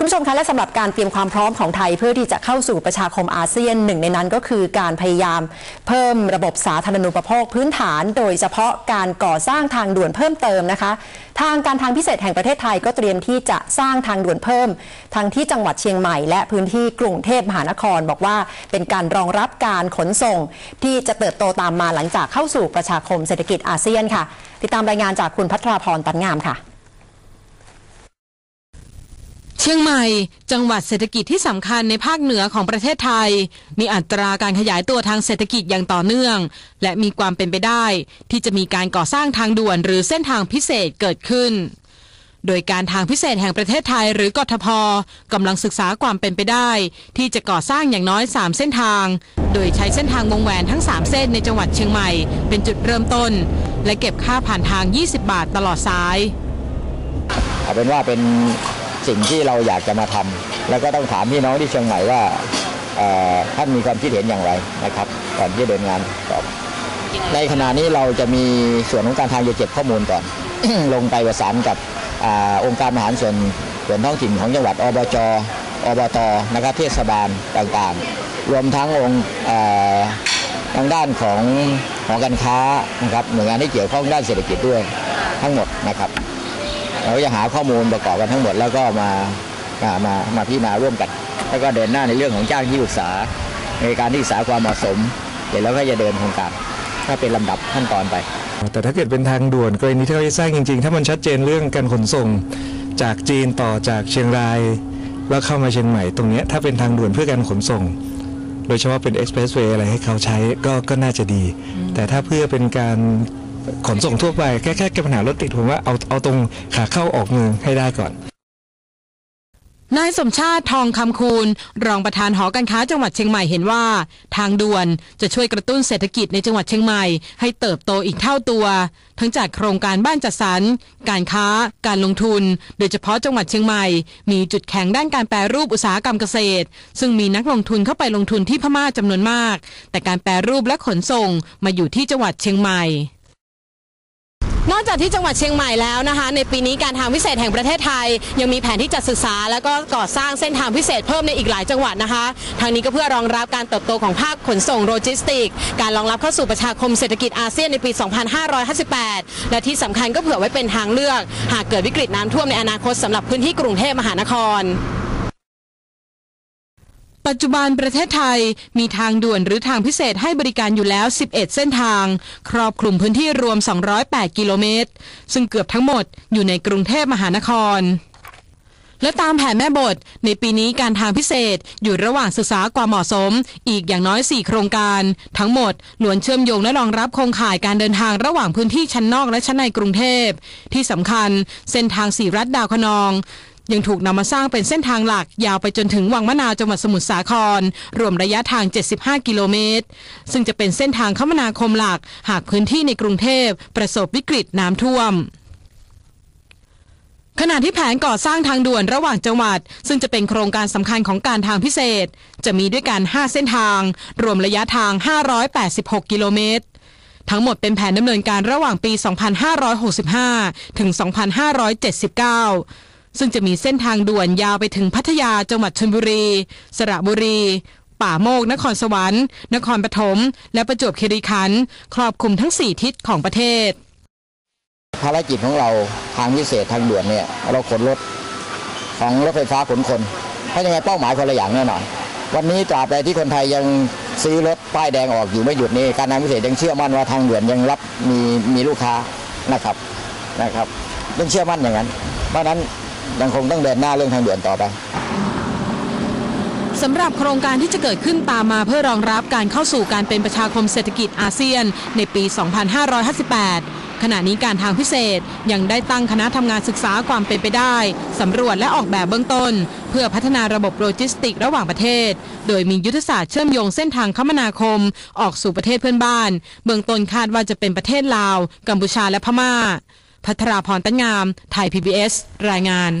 คุณผู้ชมคะและสำหรับการเตรียมความพร้อมของไทย เพื่อที่จะเข้าสู่ประชาคมอาเซียนหนึ่งในนั้นก็คือการพยายามเพิ่มระบบสาธารณูปโภคพื้นฐาน โดยเฉพาะการก่อสร้างทางด่วนเพิ่มเติมนะคะ ทางการทางพิเศษแห่งประเทศไทยก็เตรียมที่จะสร้างทางด่วนเพิ่ม ทั้งที่จังหวัดเชียงใหม่และพื้นที่กรุงเทพมหานครบอกว่า เป็นการรองรับการขนส่ง ที่จะเติบโตตามมาหลังจากเข้าสู่ประชาคมเศรษฐกิจอาเซียนค่ะ ติดตามรายงานจากคุณพัทราพรตันงามค่ะ เชียงใหม่ จังหวัดเศรษฐกิจที่สำคัญในภาคเหนือของประเทศไทย มีอัตราการขยายตัวทางเศรษฐกิจอย่างต่อเนื่อง และมีความเป็นไปได้ ที่จะมีการก่อสร้างทางด่วนหรือเส้นทางพิเศษเกิดขึ้น โดยการทางพิเศษแห่งประเทศไทยหรือกทพกำลังศึกษาความเป็นไปได้ ที่จะก่อสร้างอย่างน้อย 3 เส้นทาง โดยใช้เส้นทางวงแหวนทั้ง 3 เส้นในจังหวัดเชียงใหม่ เป็นจุดเริ่มต้น และเก็บค่าผ่านทาง 20 บาทตลอดสายเอาเป็นว่าเป็น สิ่งที่เราอยากจะมาทำแล้วก็ต้องถามพี่น้องที่เชียงใหม่ว่าท่านมีความคิดเห็นอย่างไรนะครับก่อนที่จะเดินงานต่อในขณะนี้เราจะมีส่วนของการทางจะเก็บข้อมูลก่อน ลงไปประสานกับอองค์การมหารส่วนส่วนท้องถิ่นของจังหวัดอบจอบตนะครับเทศบาลต่างๆ รวมทั้งองค์ทางด้านของหอการค้านะครับหน่วยงานที่เกี่ยวข้องด้านเศรษฐกิจด้วยทั้งหมดนะครับ เราจะหาข้อมูลประกอบกันทั้งหมดแล้วก็มามามามาพิจารณาร่วมกัน แล้วก็เดินหน้าในเรื่องของจ้างที่ปรึกษา ในการที่ศึกษาความเหมาะสม เดี๋ยวเราก็จะเดินโครงการถ้าเป็นลำดับขั้นตอนไป แต่ถ้าเกิดเป็นทางด่วนกรณีที่เขาจะสร้างจริง ๆ ถ้ามันชัดเจนเรื่องการขนส่งจากจีนต่อจากเชียงราย แล้วเข้ามาเชียงใหม่ตรงนี้ถ้าเป็นทางด่วนเพื่อการขนส่ง โดยเฉพาะเป็นเอ็กซ์เพรสเวย์อะไรให้เขาใช้ก็ก็น่าจะดี แต่ถ้าเพื่อเป็นการ ขนส่งทั่วไปแค่แค่แก้ปัญหารถติดผมว่าเอาเอาตรงขาเข้าออกเมืองให้ได้ก่อนนายสมชาติทองคำคูณ รองประธานหอการค้าจังหวัดเชียงใหม่เห็นว่า ทางด่วนจะช่วยกระตุ้นเศรษฐกิจในจังหวัดเชียงใหม่ให้เติบโตอีกเท่าตัว ทั้งจากโครงการบ้านจัดสรรการค้า การลงทุน โดยเฉพาะจังหวัดเชียงใหม่ มีจุดแข็งด้านการแปรรูปอุตสาหกรรมเกษตร ซึ่งมีนักลงทุนเข้าไปลงทุนที่พม่าจำนวนมาก แต่การแปรรูปและขนส่งมาอยู่ที่จังหวัดเชียงใหม่ นอกจากที่จังหวัดเชียงใหม่แล้วนะคะ ในปีนี้การทางพิเศษแห่งประเทศไทย ยังมีแผนที่จะศึกษา แล้วก็ก่อสร้างเส้นทางพิเศษเพิ่มในอีกหลายจังหวัดนะคะ ทางนี้ก็เพื่อรองรับการเติบโตของภาคขนส่งโลจิสติก การรองรับเข้าสู่ประชาคมเศรษฐกิจอาเซียนในปี 2558 และที่สำคัญก็เผื่อไว้เป็นทางเลือก หากเกิดวิกฤตน้ำท่วมในอนาคตสำหรับพื้นที่กรุงเทพมหานคร ปัจจุบันประเทศไทยมีทางด่วนหรือทางพิเศษให้บริการอยู่แล้ว 11 เส้นทาง ครอบคลุมพื้นที่รวม 208 กิโลเมตร ซึ่งเกือบทั้งหมดอยู่ในกรุงเทพมหานครและตามแผนแม่บท ในปีนี้การทางพิเศษอยู่ระหว่างศึกษาความเหมาะสม อีกอย่างน้อย 4 โครงการ ทั้งหมดล้วนเชื่อมโยงและรองรับโครงข่ายการเดินทางระหว่างพื้นที่ชั้นนอกและชั้นในกรุงเทพ ที่สำคัญ เส้นทางสีรัฐดาวคะนอง ยังถูกนำมาสร้างเป็นเส้นทางหลักยาวไปจนถึงวังมะนาวจังหวัดสมุทรสาคร รวมระยะทาง 75 กิโลเมตร ซึ่งจะเป็นเส้นทางคมนาคมหลัก หากพื้นที่ในกรุงเทพประสบวิกฤตน้ำท่วมขณะที่แผนก่อสร้างทางด่วนระหว่างจังหวัด ซึ่งจะเป็นโครงการสำคัญของการทางพิเศษ จะมีด้วยกัน 5 เส้นทาง รวมระยะทาง 586 กิโลเมตร ทั้งหมดเป็นแผนดำเนินการระหว่างปี 2565 ถึง 2579 ซึ่งจะมีเส้นทางด่วนยาวไปถึงพัทยาจังหวัดชลบุรี สระบุรี ป่าโมก นครสวรรค์ นครปฐม และประจวบคีรีขันธ์ครอบคลุมทั้ง 4 ทิศของประเทศ ภารกิจของเราทางพิเศษทางด่วนเนี่ยเราขนรถของรถไฟฟ้าขนคนเพราะยังไงเป้าหมายคนละอย่างแน่นอน วันนี้ตราบใดที่คนไทยยังซื้อรถป้ายแดงออกอยู่ไม่หยุดนี่การทางพิเศษยังเชื่อมั่นว่าทางด่วนยังรับมีมีลูกค้านะครับนะครับยังเชื่อมั่นอย่างนั้น เพราะฉะนั้น ยังคงต้องเดินหน้าเรื่องทางด่วนต่อไปสำหรับโครงการที่จะเกิดขึ้นตามมาเพื่อรองรับการเข้าสู่การเป็นประชาคมเศรษฐกิจอาเซียน ในปี 2558 ขณะนี้การทางพิเศษยังได้ตั้งคณะทำงานศึกษาความเป็นไปได้สำรวจและออกแบบเบื้องต้น เพื่อพัฒนาระบบโลจิสติกระหว่างประเทศ โดยมียุทธศาสตร์เชื่อมโยงเส้นทางคมนาคม ออกสู่ประเทศเพื่อนบ้าน เบื้องต้นคาดว่าจะเป็นประเทศลาว กัมพูชาและพม่า พัทราพรตั้งงาม ไทย PBS รายงาน